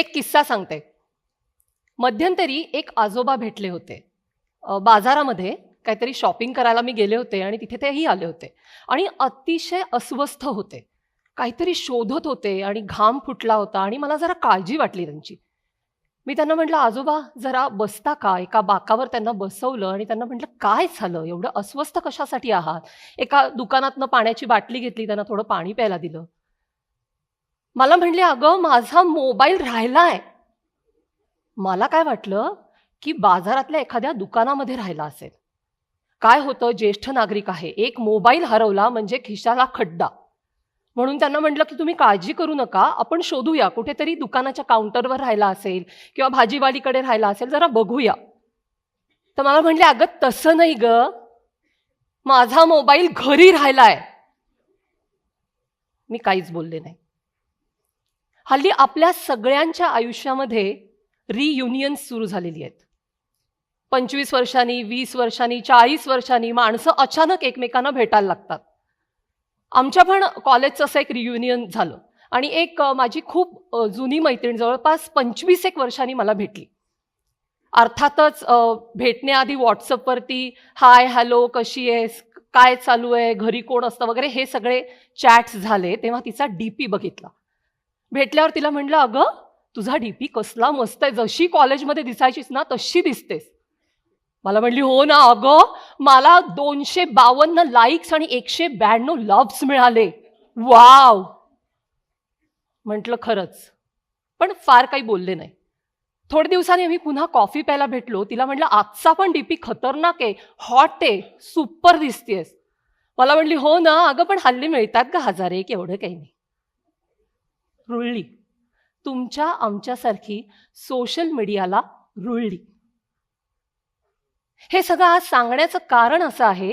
एक किस्सा सांगते. मध्यंतरी एक आजोबा भेटले होते. बाजारामध्ये काहीतरी शॉपिंग करायला मी गेले होते आणि तिथे तेही आले होते. आणि अतिशय अस्वस्थ होते. काहीतरी शोधत होते आणि घाम फुटला होता आणि मला जरा काळजी वाटली त्यांची. मी त्यांना म्हटलं आजोबा जरा बसता का? एका बाकावर त्यांना बसवलं आणि त्यांना म्हटलं काय झालं? एवढं अस्वस्थ कशासाठी आहात? एका दुकानातनं पाण्याची बाटली घेतली त्यांना थोडं पाणी प्यायला दिलं. मला म्हणले अगं माझा मोबाईल राहिलाय. मला काय वाटलं की बाजारातल्या एखाद्या दुकानामध्ये राहिला असेल. काय होतं ज्येष्ठ नागरिक आहे एक मोबाईल हरवला म्हणजे खिशाला खड्डा. म्हणून त्यांना म्हटलं की तुम्ही काळजी करू नका आपण शोधूया कुठेतरी दुकानाच्या काउंटरवर राहिला असेल किंवा भाजीवालीकडे राहिला असेल जरा बघूया. तर मला म्हणले अगं तसं नाही ग. माझा मोबाईल घरी राहिलाय. मी काहीच बोलले नाही. हल्ली आपल्या सगळ्यांच्या आयुष्यामध्ये रियुनियन सुरू झालेली आहेत. पंचवीस वर्षांनी वीस वर्षांनी चाळीस वर्षांनी माणसं अचानक एकमेकांना भेटायला लागतात. आमच्या पण कॉलेजचं असं एक रियुनियन झालं आणि एक माझी खूप जुनी मैत्रीण जवळपास पंचवीस एक वर्षांनी मला भेटली. अर्थातच भेटण्याआधी व्हॉट्सअपवरती हाय हॅलो कशी आहेस? काय चालू आहे? घरी कोण असतं? वगैरे हे सगळे चॅट्स झाले तेव्हा तिचा डी पी बघितला. भेटल्यावर तिला म्हटलं अगं तुझा डीपी कसला मस्त आहे. जशी कॉलेजमध्ये दिसायचीस ना तशी दिसतेस. मला म्हणली हो ना अगं. मला दोनशे बावन्न लाईक्स आणि एकशे ब्याण्णव लव्स मिळाले. वाव. म्हटलं खरंच. पण फार काही बोलले नाही. थोड्या दिवसांनी आम्ही पुन्हा कॉफी प्यायला भेटलो. तिला म्हटलं आजचा पण डीपी खतरनाक आहे. हॉट आहे. सुपर दिसतेस. मला म्हणली हो ना. अगं पण हल्ली मिळतात का हजार. एक एवढं काही नाही. रुळली. तुमच्या आमच्यासारखी सोशल मीडियाला रुळली. हे सगळं आज सांगण्याचं कारण असं आहे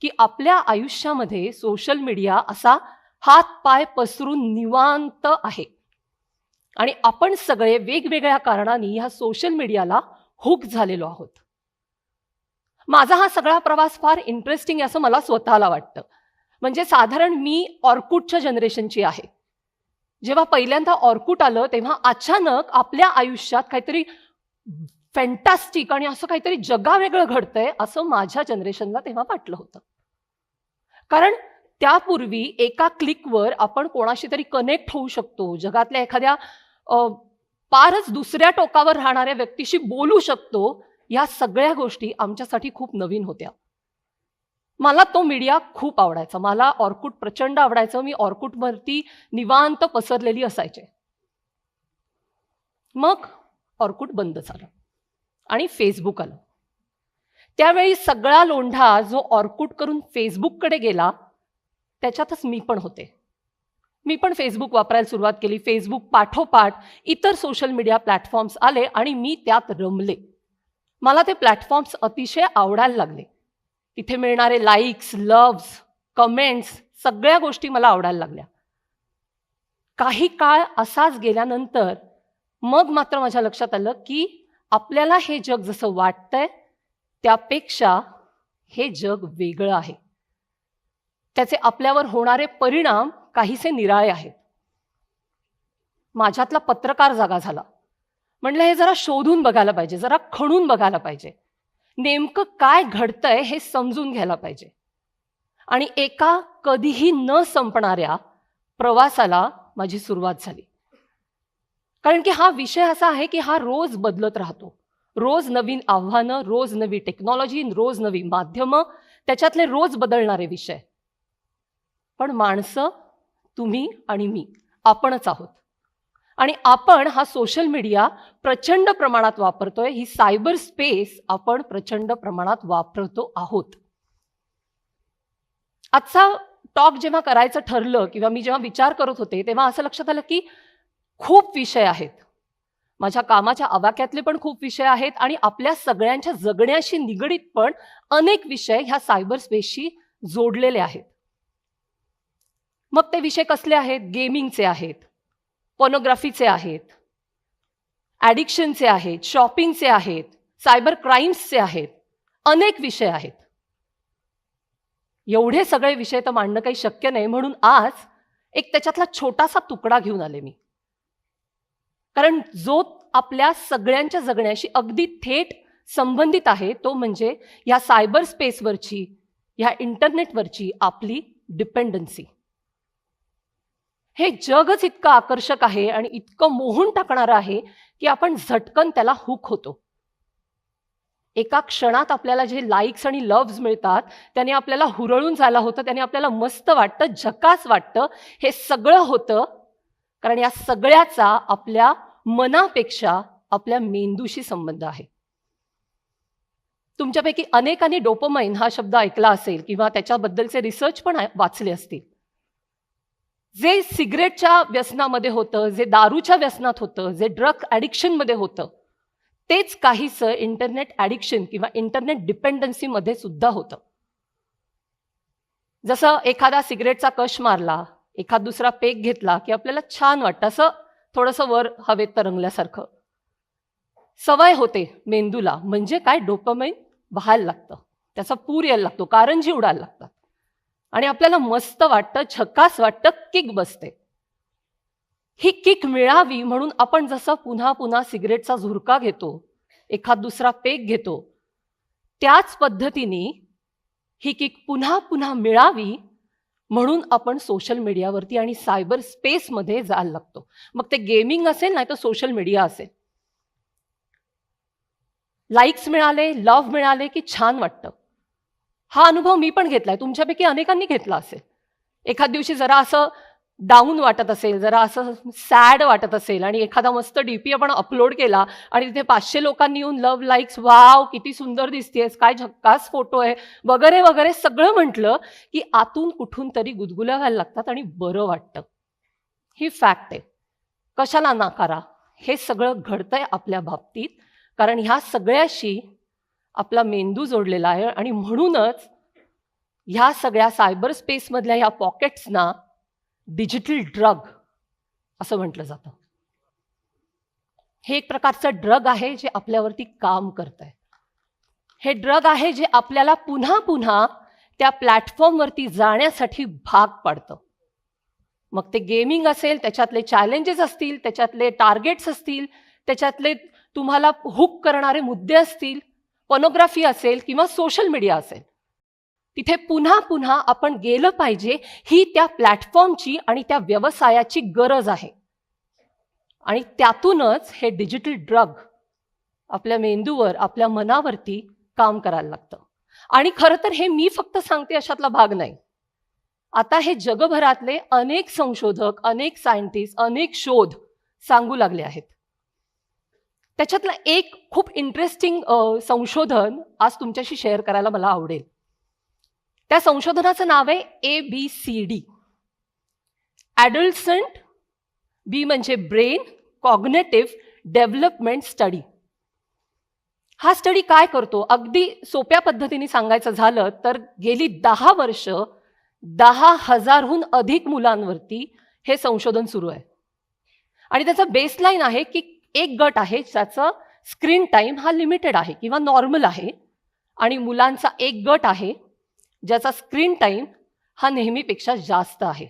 की आपल्या आयुष्यामध्ये सोशल मीडिया असा हात पाय पसरून निवांत आहे. आणि आपण सगळे वेगवेगळ्या कारणांनी ह्या सोशल मीडियाला हुक झालेलो आहोत. माझा हा सगळा प्रवास फार इंटरेस्टिंग आहे असं मला स्वतःला वाटतं. म्हणजे साधारण मी ऑर्कुटच्या जनरेशनची आहे. जेव्हा पहिल्यांदा ऑर्कुट आलं तेव्हा अचानक आपल्या आयुष्यात काहीतरी फॅन्टॅस्टिक आणि असं काहीतरी जगावेगळं घडतंय असं माझ्या जनरेशनला तेव्हा वाटलं होतं. कारण त्यापूर्वी एका क्लिकवर आपण कोणाशी तरी कनेक्ट होऊ शकतो. जगातल्या एखाद्या पारच दुसऱ्या टोकावर राहणाऱ्या व्यक्तीशी बोलू शकतो. या सगळ्या गोष्टी आमच्यासाठी खूप नवीन होत्या. मला तो मीडिया खूप आवडायचा. मला ऑर्कुट प्रचंड आवडायचं. मी ऑर्कुटवरती निवांत पसरलेली असायचे. मग ऑर्कुट बंद झालं आणि फेसबुक आलं. त्यावेळी सगळा लोंढा जो ऑर्कुट करून फेसबुककडे गेला त्याच्यातच मी पण होते. मी पण फेसबुक वापरायला सुरुवात केली. फेसबुक पाठोपाठ इतर सोशल मीडिया प्लॅटफॉर्म्स आले आणि मी त्यात रमले. मला ते प्लॅटफॉर्म्स अतिशय आवडायला लागले. तिथे मिळणारे लाईक्स लव्ज कमेंट्स सगळ्या गोष्टी मला आवडायला लागल्या. काही काळ असाच गेल्यानंतर मग मात्र माझ्या लक्षात आलं की आपल्याला हे जग जसं वाटतंय त्यापेक्षा हे जग वेगळं आहे. त्याचे आपल्यावर होणारे परिणाम काहीसे निराळे आहेत. माझ्यातला पत्रकार जागा झाला. म्हणलं हे जरा शोधून बघायला पाहिजे जरा खणून बघायला पाहिजे. नेमकं काय घडतंय हे समजून घ्यायला पाहिजे. आणि एका कधीही न संपणाऱ्या प्रवासाला माझी सुरुवात झाली. कारण की हा विषय असा आहे की हा रोज बदलत राहतो. रोज नवीन आव्हानं रोज नवी टेक्नॉलॉजी रोज नवी माध्यमं त्याच्यातले रोज बदलणारे विषय. पण माणसं तुम्ही आणि मी आपणच आहोत. आणि आपण हा सोशल मीडिया प्रचंड प्रमाणात वापरतोय. ही सायबर स्पेस आपण प्रचंड प्रमाणात वापरतो आहोत. आजचा टॉक जेव्हा करायचं ठरलं किंवा मी जेव्हा विचार करत होते तेव्हा असं लक्षात आलं की खूप विषय आहेत. माझ्या कामाच्या आवाक्यातले पण खूप विषय आहेत आणि आपल्या सगळ्यांच्या जगण्याशी निगडीत पण अनेक विषय ह्या सायबर स्पेसशी जोडलेले आहेत. मग ते विषय कसले आहेत? गेमिंगचे आहेत. पॉनोग्राफीचे आहेत ॲडिक्शनचे आहेत शॉपिंगचे आहेत सायबर क्राईम्सचे आहेत अनेक विषय आहेत. एवढे सगळे विषय तर मांडणं काही शक्य नाही म्हणून आज एक त्याच्यातला छोटासा तुकडा घेऊन आले मी. कारण जो आपल्या सगळ्यांच्या जगण्याशी अगदी थेट संबंधित आहे तो म्हणजे या सायबर स्पेसवरची ह्या इंटरनेटवरची आपली डिपेंडन्सी हे जगच इतकं आकर्षक आहे आणि इतकं मोहून टाकणारं आहे की आपण झटकन त्याला हुक होतो. एका क्षणात आपल्याला जे लाईक्स आणि लव्ज मिळतात त्याने आपल्याला हुरळून झाला होतं त्याने आपल्याला मस्त वाटतं झकास वाटतं हे सगळं होतं. कारण या सगळ्याचा आपल्या मनापेक्षा आपल्या मेंदूशी संबंध आहे. तुमच्यापैकी अनेकांनी डोपोमाइन हा शब्द ऐकला असेल किंवा त्याच्याबद्दलचे रिसर्च पण वाचले असतील. जे सिगरेटच्या व्यसनामध्ये होतं जे दारूच्या व्यसनात होतं जे ड्रग ॲडिक्शनमध्ये होतं तेच काहीसं इंटरनेट ॲडिक्शन किंवा इंटरनेट डिपेंडन्सीमध्ये सुद्धा होतं. जसं एखादा सिगरेटचा कश मारला एखाद दुसरा पेक घेतला की आपल्याला छान वाटतं असं थोडंसं वर हवेत तरंगल्यासारखं. सवय होते मेंदूला म्हणजे काय? डोपमेन व्हायला लागतं. त्याचा पूर यायला लागतो कारंजी उडायला लागतात. आणि आपल्याला मस्त वाटतं झकास वाटतं किक बसते. ही किक मिळावी म्हणून आपण जसं पुन्हा पुन्हा सिगरेटचा झुरका घेतो एखाद दुसरा पेक घेतो त्याच पद्धतीने ही किक पुन्हा पुन्हा मिळावी म्हणून आपण सोशल मीडियावरती आणि सायबर स्पेसमध्ये जायला लागतो. मग ते गेमिंग असेल नाही तर सोशल मीडिया असेल. लाईक्स मिळाले लव्ह मिळाले की छान वाटतं. हा अनुभव मी पण घेतलाय. तुमच्यापैकी अनेकांनी घेतला असेल. एखाद दिवशी जरा असं डाऊन वाटत असेल जरा असं सॅड वाटत असेल आणि एखादा मस्त डीपी आपण अपलोड केला आणि तिथे पाचशे लोकांनी येऊन लव्ह लाईक्स वाव किती सुंदर दिसतेस काय झक्कास फोटो आहे. वगैरे वगैरे सगळं म्हटलं की आतून कुठून तरी गुदगुल्या व्हायला लागतात आणि बरं वाटतं. ही फॅक्ट आहे. कशाला नाकारा? हे सगळं घडतंय आपल्या बाबतीत. कारण ह्या सगळ्याशी आपला मेंदू जोडलेला आहे आणि म्हणूनच ह्या सगळ्या सायबर स्पेसमधल्या ह्या पॉकेट्सना डिजिटल ड्रग असं म्हटलं जातं. हे एक प्रकारचं ड्रग आहे जे आपल्यावरती काम करत आहे हे ड्रग आहे जे आपल्याला पुन्हा पुन्हा त्या प्लॅटफॉर्मवरती जाण्यासाठी भाग पाडतं. मग ते गेमिंग असेल त्याच्यातले चॅलेंजेस असतील त्याच्यातले टार्गेट्स असतील त्याच्यातले तुम्हाला हुक करणारे मुद्दे असतील पॉनोग्राफी असेल किंवा सोशल मीडिया असेल तिथे पुन्हा पुन्हा आपण गेलं पाहिजे ही त्या प्लॅटफॉर्मची आणि त्या व्यवसायाची गरज आहे. आणि त्यातूनच हे डिजिटल ड्रग आपल्या मेंदूवर आपल्या मनावरती काम करायला लागतं. आणि खरं तर हे मी फक्त सांगते अशातला भाग नाही. आता हे जगभरातले अनेक संशोधक अनेक सायंटिस्ट अनेक शोध सांगू लागले आहेत. त्याच्यातलं एक खूप इंटरेस्टिंग संशोधन आज तुमच्याशी शेअर करायला मला आवडेल. त्या संशोधनाचं नाव आहे A B C D adolescent B म्हणजे ब्रेन कॉग्नेटिव्ह डेव्हलपमेंट स्टडी हा स्टडी काय करतो? अगदी सोप्या पद्धतीने सांगायचं झालं तर गेली दहा वर्ष दहा हजारहून अधिक मुलांवरती हे संशोधन सुरू आहे. आणि त्याचा बेसलाईन आहे की एक गट आहे ज्याचं स्क्रीन टाईम हा लिमिटेड आहे किंवा नॉर्मल आहे. आणि मुलांचा एक गट आहे ज्याचा स्क्रीन टाईम हा नेहमीपेक्षा जास्त आहे.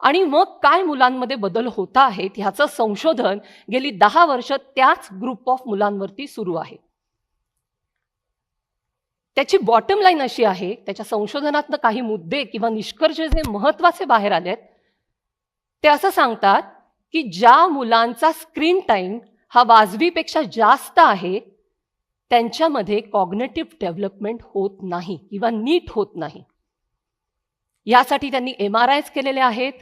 आणि मग काय मुलांमध्ये बदल होत आहेत ह्याचं संशोधन गेली दहा वर्ष त्याच ग्रुप ऑफ मुलांवरती सुरू आहे. त्याची बॉटम लाईन अशी आहे त्याच्या संशोधनातनं काही मुद्दे किंवा निष्कर्ष जे महत्त्वाचे बाहेर आलेत ते असं सांगतात की ज्या मुलांचा स्क्रीन टाईम हा वाजवीपेक्षा जास्त आहे त्यांच्यामध्ये कॉग्नेटिव्ह डेव्हलपमेंट होत नाही किंवा नीट होत नाही. यासाठी त्यांनी एम आर आयज केलेले आहेत.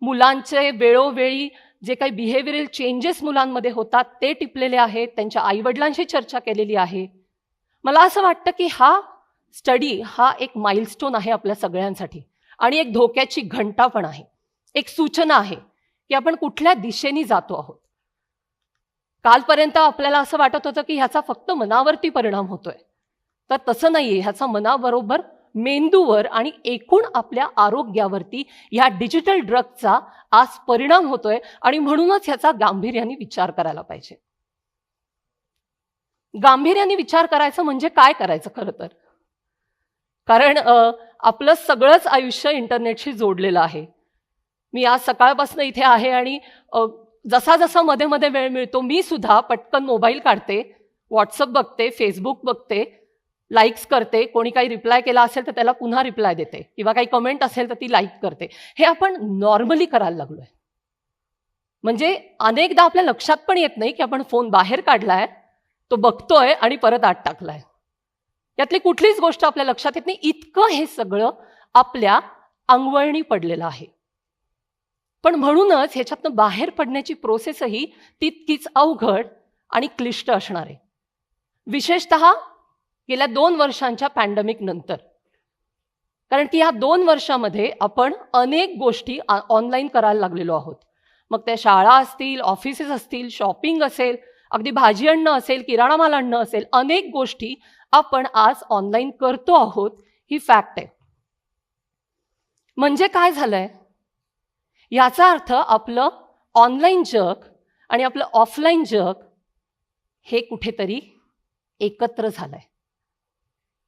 मुलांचे वेळोवेळी जे काही बिहेवियरल चेंजेस मुलांमध्ये होतात ते टिपलेले आहेत. त्यांच्या आईवडिलांशी चर्चा केलेली आहे. मला असं वाटतं की हा स्टडी हा एक माइलस्टोन आहे आपल्या सगळ्यांसाठी. आणि एक धोक्याची घंटा पण आहे. एक सूचना आहे. की आपण कुठल्या दिशेने जातो आहोत. कालपर्यंत आपल्याला असं वाटत होतं की ह्याचा फक्त मनावरती परिणाम होतोय. तर तसं नाहीये. ह्याचा मनाबरोबर मेंदूवर आणि एकूण आपल्या आरोग्यावरती ह्या डिजिटल ड्रगचा आज परिणाम होतोय आणि म्हणूनच ह्याचा गांभीर्याने विचार करायला पाहिजे. गांभीर्याने विचार करायचं म्हणजे काय करायचं खरं तर? कारण आपलं सगळंच आयुष्य इंटरनेटशी जोडलेलं आहे. मी आज सकाळपासून इथे आहे आणि जसा जसा मध्ये मध्ये वेळ मिळतो मी सुद्धा पटकन मोबाईल काढते व्हॉट्सअप बघते फेसबुक बघते लाईक्स करते. कोणी काही रिप्लाय केला असेल तर त्याला पुन्हा रिप्लाय देते. किंवा काही कमेंट असेल तर ती लाईक करते. हे आपण नॉर्मली करायला लागलोय. म्हणजे अनेकदा आपल्या लक्षात पण येत नाही की आपण फोन बाहेर काढलाय तो बघतोय आणि परत आत टाकलाय. यातली कुठलीच गोष्ट आपल्या लक्षात येत नाही. इतकं हे सगळं आपल्या अंगवळणी पडलेलं आहे. पण म्हणूनच ह्याच्यातनं बाहेर पडण्याची प्रोसेसही तितकीच अवघड आणि क्लिष्ट असणार आहे. विशेषत गेल्या दोन वर्षांच्या पॅन्डेमिक नंतर. कारण की ह्या दोन वर्षामध्ये आपण अनेक गोष्टी ऑनलाईन करायला लागलेलो आहोत. मग त्या शाळा असतील ऑफिसेस असतील शॉपिंग असेल अगदी भाजी आणणं असेल किराणा माल आणणं असेल अनेक गोष्टी आपण आज ऑनलाईन करतो आहोत ही फॅक्ट आहे. म्हणजे काय झालंय? याचा अर्थ आपलं ऑनलाईन जग आणि आपलं ऑफलाईन जग हे कुठेतरी एकत्र झालंय.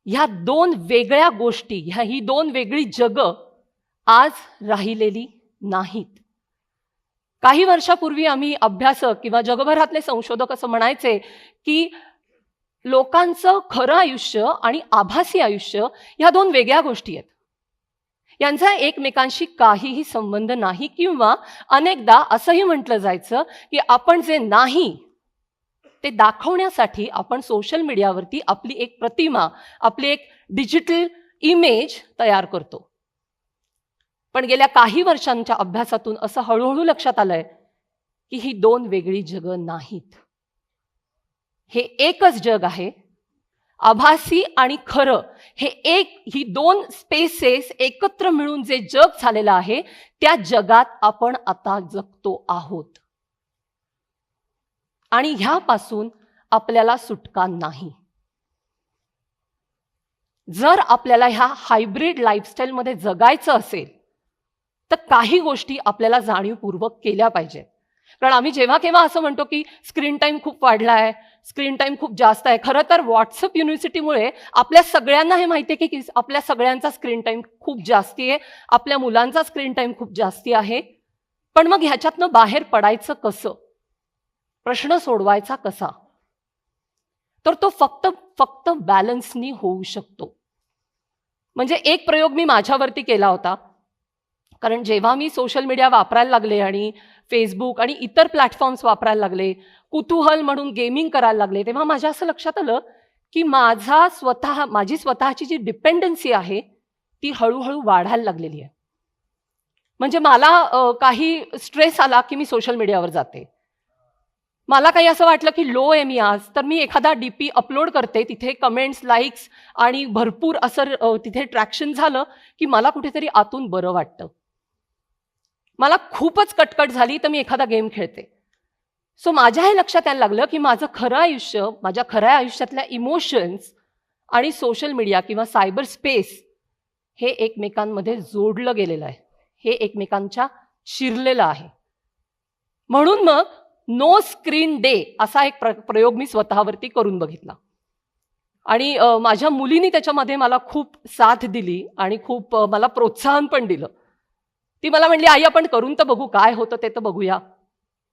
ह्या दोन वेगळ्या गोष्टी ह्या ही दोन वेगळी जगं आज राहिलेली नाहीत. काही वर्षापूर्वी आम्ही अभ्यासक किंवा जगभरातले संशोधक असं म्हणायचे की लोकांचं खरं आयुष्य आणि आभासी आयुष्य ह्या दोन वेगळ्या गोष्टी आहेत. यांचा एकमेकांशी काहीही संबंध नाही किंवा अनेकदा असंही म्हटलं जायचं की आपण जे नाही ते दाखवण्यासाठी आपण सोशल मीडियावरती आपली एक प्रतिमा आपली एक डिजिटल इमेज तयार करतो. पण गेल्या काही वर्षांच्या अभ्यासातून असं हळूहळू लक्षात आलंय की ही दोन वेगळी जगं नाहीत. हे एकच जग आहे. आभासी आणि खरं हे एक ही दोन स्पेसेस एकत्र मिळून जे जग झालेलं आहे त्या जगात आपण आता जगतो आहोत. आणि ह्यापासून आपल्याला सुटका नाही. जर आपल्याला ह्या हायब्रिड लाईफस्टाईलमध्ये जगायचं असेल तर काही गोष्टी आपल्याला जाणीवपूर्वक केल्या पाहिजेत. कारण आम्ही जेव्हा केव्हा असं म्हणतो की स्क्रीन टाईम खूप वाढला आहे स्क्रीन टाईम खूप जास्त आहे खरं तर व्हॉट्सअप युनिव्हर्सिटीमुळे आपल्या सगळ्यांना हे माहिती आहे की आपल्या सगळ्यांचा स्क्रीन टाईम खूप जास्ती आहे आपल्या मुलांचा स्क्रीन टाईम खूप जास्ती आहे. पण मग ह्याच्यातनं बाहेर पडायचं कसं? प्रश्न सोडवायचा कसा? तर तो फक्त फक्त बॅलन्सनी होऊ शकतो. म्हणजे एक प्रयोग मी माझ्यावरती केला होता. कारण जेव्हा मी सोशल मीडिया वापरायला लागले आणि फेसबुक आणि इतर प्लॅटफॉर्म्स वापरायला लागले. कुतूहल म्हणून गेमिंग करायला लागले. तेव्हा माझ्या असं लक्षात आलं की माझा स्वतः माझी स्वतःची जी डिपेंडन्सी आहे ती हळूहळू वाढायला लागलेली आहे. म्हणजे मला काही स्ट्रेस आला की मी सोशल मीडियावर जाते. मला काही असं वाटलं की लो आहे मी आज तर मी एखादा डी पी अपलोड करते तिथे कमेंट्स लाईक्स आणि भरपूर असं तिथे ट्रॅक्शन झालं की मला कुठेतरी आतून बरं वाटतं. मला खूपच कटकट झाली तर मी एखादा गेम खेळते. सो माझ्या हे लक्षात यायला लागलं की माझं खरं आयुष्य माझ्या खऱ्या आयुष्यातल्या इमोशन्स आणि सोशल मीडिया किंवा सायबर स्पेस हे एकमेकांमध्ये जोडलं गेलेलं आहे. हे एकमेकांच्या शिरलेलं आहे. म्हणून मग नो स्क्रीन डे असा एक प्र प्रयोग मी स्वतःवरती करून बघितला. आणि माझ्या मुलीनी त्याच्यामध्ये मला खूप साथ दिली आणि खूप मला प्रोत्साहन पण दिलं. ती मला म्हणली आई आपण करून तर बघू काय होतं ते तर बघूया.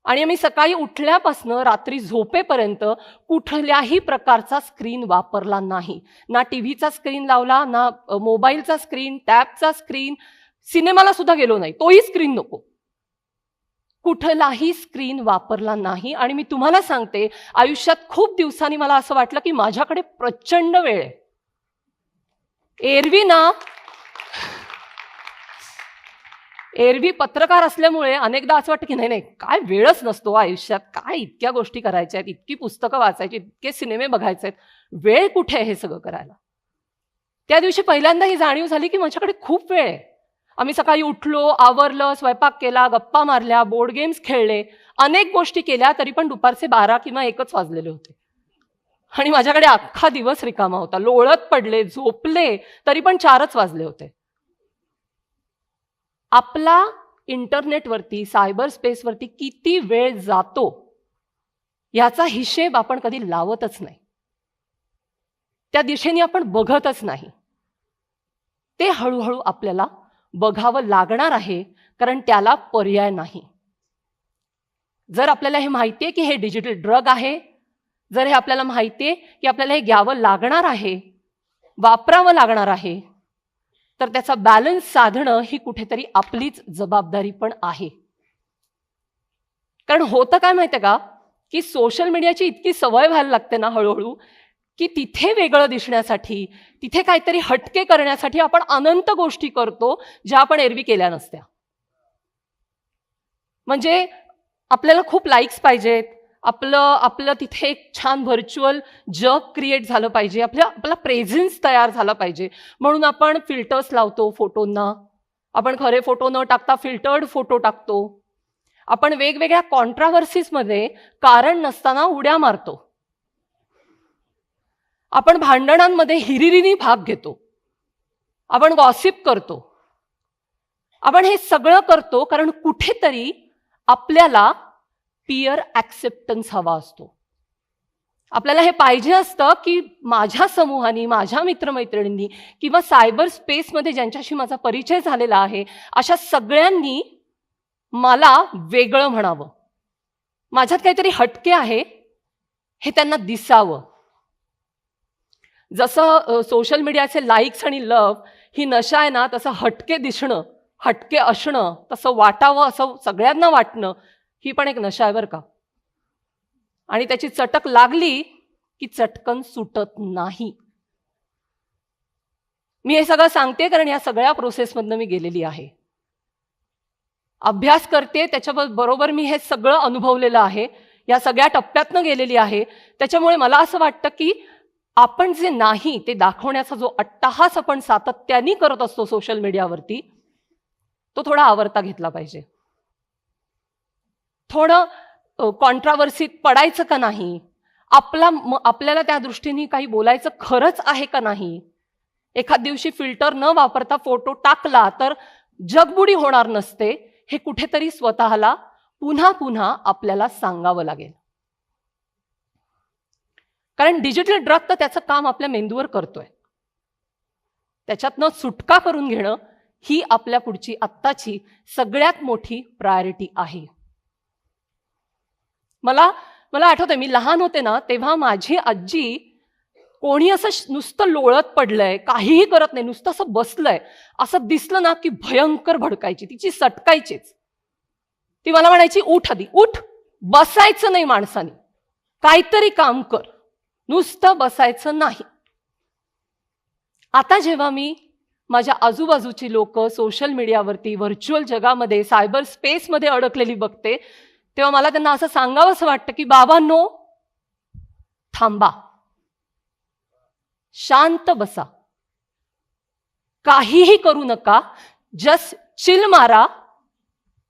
आणि आम्ही सकाळी उठल्यापासनं रात्री झोपेपर्यंत कुठल्याही प्रकारचा स्क्रीन वापरला नाही. ना टी व्हीचा स्क्रीन लावला ना मोबाईलचा स्क्रीन टॅबचा स्क्रीन सिनेमाला सुद्धा गेलो नाही. तोही स्क्रीन नको. कुठलाही स्क्रीन वापरला नाही. आणि मी तुम्हाला सांगते आयुष्यात खूप दिवसांनी मला असं वाटलं की माझ्याकडे प्रचंड वेळ आहे. एरवी ना एरवी पत्रकार असल्यामुळे अनेकदा असं वाटतं की नाही नाही काय वेळच नसतो हो आयुष्यात. काय इतक्या गोष्टी करायच्या आहेत इतकी पुस्तकं वाचायची इतके सिनेमे बघायचे आहेत. वेळ कुठे आहे हे सगळं करायला? त्या दिवशी पहिल्यांदा ही जाणीव झाली की माझ्याकडे खूप वेळ आहे. आम्ही सकाळी उठलो आवरलं स्वयंपाक केला गप्पा मारल्या बोर्ड गेम्स खेळले. अनेक गोष्टी केल्या तरी पण दुपारचे बारा किंवा एकच वाजलेले होते. आणि माझ्याकडे अख्खा दिवस रिकामा होता. लोळत पडले झोपले तरी पण चारच वाजले होते. आपला इंटरनेटवरती सायबर स्पेसवरती किती वेळ जातो याचा हिशेब आपण कधी लावतच नाही. त्या दिशेने आपण बघतच नाही. ते हळूहळू आपल्याला बघावं लागणार आहे कारण त्याला पर्याय नाही. जर आपल्याला हे माहिती आहे की हे डिजिटल ड्रग आहे जर हे आपल्याला माहिती आहे की आपल्याला हे घ्यावं लागणार आहे वापरावं लागणार आहे तर त्याचा बॅलन्स साधणं ही कुठेतरी आपलीच जबाबदारी पण आहे. कारण होतं काय माहितीये का? की सोशल मीडियाची इतकी सवय व्हायला लागते ना हळूहळू की तिथे वेगळं दिसण्यासाठी तिथे काहीतरी हटके करण्यासाठी आपण अनंत गोष्टी करतो ज्या आपण एरवी केल्या नसत्या. म्हणजे आपल्याला खूप लाईक्स पाहिजेत आपलं आपलं तिथे एक छान व्हर्च्युअल जग क्रिएट झालं पाहिजे. आपल्या आपला प्रेझेन्स तयार झाला पाहिजे. म्हणून आपण फिल्टर्स लावतो फोटोंना. आपण खरे फोटो न टाकता फिल्टर्ड फोटो टाकतो. आपण वेगवेगळ्या कॉन्ट्राव्हर्सीसमध्ये कारण नसताना उड्या मारतो. आपण भांडणांमध्ये हिरिरीने भाग घेतो. आपण गॉसिप करतो. आपण हे सगळं करतो कारण कुठेतरी आपल्याला पियर ॲक्सेप्टन्स हवा असतो. आपल्याला हे पाहिजे असतं की माझ्या समूहानी माझ्या मित्रमैत्रिणींनी किंवा सायबर स्पेसमध्ये ज्यांच्याशी माझा परिचय झालेला आहे अशा सगळ्यांनी मला वेगळं म्हणावं. माझ्यात काहीतरी हटके आहे हे त्यांना दिसावं. जसं सोशल मीडियाचे लाईक्स आणि लव ही नशा आहे ना तसं हटके दिसणं हटके असणं तसं वाटावं असं सगळ्यांना वाटणं ही पण एक नशा आहे बरं का. आणि त्याची चटक लागली की चटकन सुटत नाही. मी हे सगळं सांगते कारण या सगळ्या प्रोसेसमधनं मी गेलेली आहे. अभ्यास करते त्याच्या बरोबर मी हे सगळं अनुभवलेलं आहे. या सगळ्या टप्प्यातनं गेलेली आहे. त्याच्यामुळे मला असं वाटतं की आपण जे नाही ते दाखवण्याचा जो अट्टाहास आपण सातत्याने करत असतो सोशल मीडियावरती तो थोडा आवरता घेतला पाहिजे. थोडं कॉन्ट्रावर्सीत पडायचं का नाही? आपला म- आपल्याला त्या दृष्टीने काही बोलायचं खरंच आहे का नाही? एखाद दिवशी फिल्टर न वापरता फोटो टाकला तर जगबुडी होणार नसते हे कुठेतरी स्वतःला पुन्हा पुन्हा आपल्याला सांगावं लागेल. कारण डिजिटल ड्रग तर त्याचं काम आपल्या मेंदूवर करतोय. त्याच्यातनं सुटका करून घेणं ही आपल्या पुढची आत्ताची सगळ्यात मोठी प्रायोरिटी आहे. मला मला आठवतंय मी लहान होते ना तेव्हा माझी आजी कोणी असं नुसतं लोळत पडलंय काहीही करत नाही नुसतं असं बसलंय. असं दिसलं ना की भयंकर भडकायची तिची सटकायचीच. ती मला म्हणायची उठ आधी उठ. बसायचं नाही माणसाने. काहीतरी काम कर. नुसतं बसायचं नाही. आता जेव्हा मी माझ्या आजूबाजूची लोक सोशल मीडियावरती व्हर्च्युअल जगामध्ये सायबर स्पेसमध्ये अडकलेली बघते तेव्हा मला त्यांना असं सांगावंसं वाटतं की बाबांनो थांबा. शांत बसा. काहीही करू नका. जस्ट चिल मारा.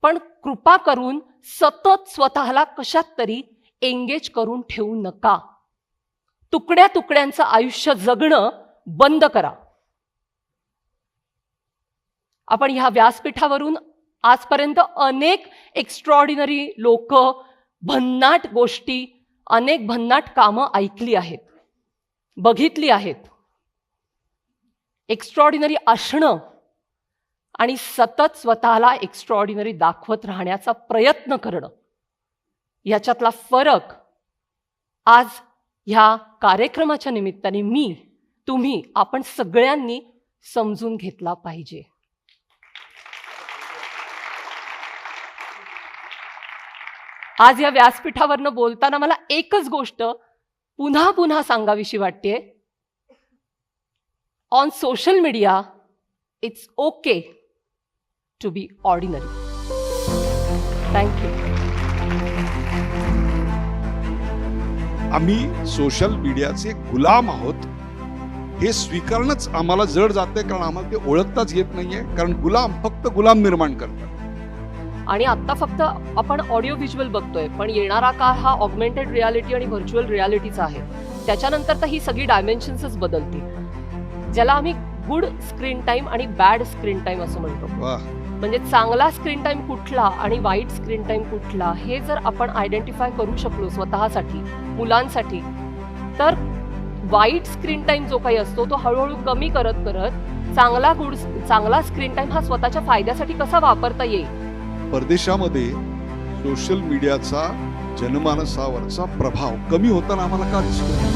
पण कृपा करून सतत स्वतःला कशात तरी एंगेज करून ठेवू नका. तुकड्या तुकड्यांचं आयुष्य जगणं बंद करा. आपण ह्या व्यासपीठावरून आजपर्यंत अनेक एक्स्ट्रॉर्डिनरी लोक भन्नाट गोष्टी अनेक भन्नाट कामं ऐकली आहेत बघितली आहेत. एक्स्ट्रॉर्डिनरी असणं आणि सतत स्वतःला एक्स्ट्रॉर्डिनरी दाखवत राहण्याचा प्रयत्न करणं याच्यातला फरक आज ह्या कार्यक्रमाच्या निमित्ताने मी तुम्ही आपण सगळ्यांनी समजून घेतला पाहिजे. आज या व्यासपीठावरनं बोलताना मला एकच गोष्ट पुन्हा पुन्हा सांगावीशी वाटते on social media it's okay to be ordinary thank you आम्ही सोशल मीडियाचे गुलाम आहोत. हे स्वीकारणंच आम्हाला जड जाते कारण आम्हाला ते ओळखताच येत नाहीये. कारण गुलाम फक्त गुलाम निर्माण करतात. आणि आता फक्त आपण ऑडिओ व्हिज्युअल बघतोय पण येणारा काळ हा ऑगमेंटेड रियालिटी आणि व्हर्च्युअल रियालिटीचा आहे. त्याच्यानंतर तर ही सगळी डायमेन्शन्सच बदलतील. ज्याला आम्ही गुड स्क्रीन टाइम आणि बॅड स्क्रीन टाइम असं म्हणतो. म्हणजे चांगला स्क्रीन टाइम कुठला आणि वाईट स्क्रीन टाइम कुठला हे जर आपण आयडेंटिफाय करू शकलो स्वतःसाठी मुलांसाठी तर वाईट स्क्रीन टाइम जो काही असतो तो हळूहळू कमी करत करत चांगला गुड चांगला स्क्रीन टाइम हा स्वतःच्या फायद्यासाठी कसा वापरता येईल? परदेशामध्ये सोशल मीडियाचा जनमानसावरचा प्रभाव कमी होताना आम्हाला का दिसतो?